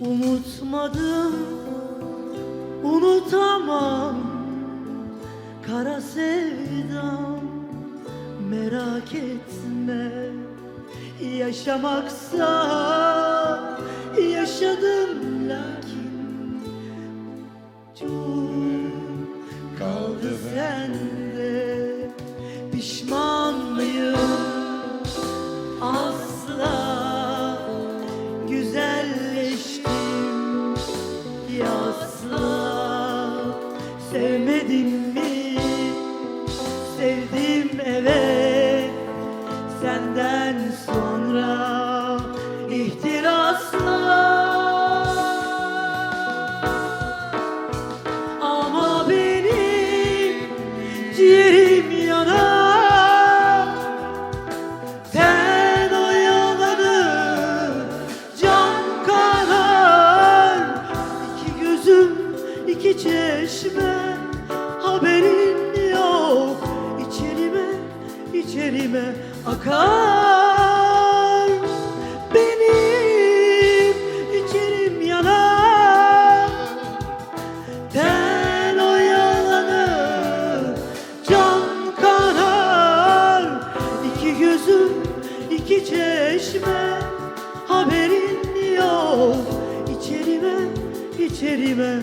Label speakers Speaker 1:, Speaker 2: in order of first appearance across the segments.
Speaker 1: Unutmadım, unutamam. Kara sevdam merak etme. Yaşamaksa yaşadım lakin Çok kaldı sende. Pişman asla. Sevmedim mi? Sevdim evet iki çeşme Haberin yok. İçerime, içerime akar. Benim içerim yanar. Ten oyalanır, can kanar. İki gözüm, iki çeşme Haberin yok. İçerime, içerime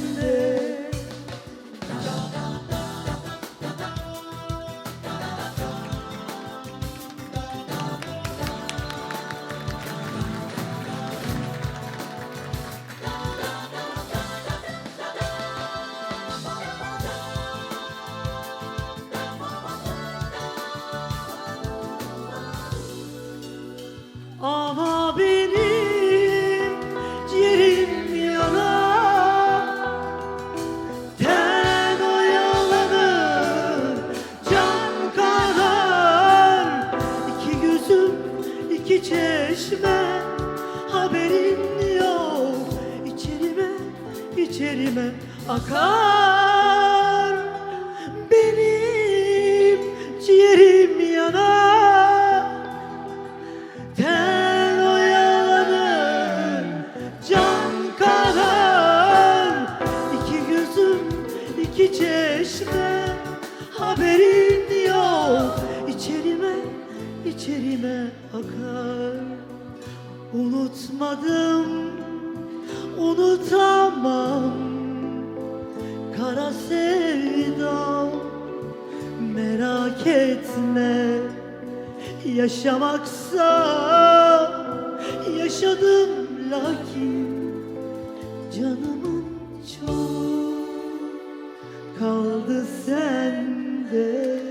Speaker 1: çeşme Haberin yok. İçerime, içerime akar. Benim ciğerim yanar. Ten oyalanır, can kanar. İki gözüm, iki çeşme Haberin yok. İçerime, içerime akar Unutmadım, unutamam. Kara sevdam merak etme. Yaşamaksa yaşadım lakin Canımın çok kaldı sende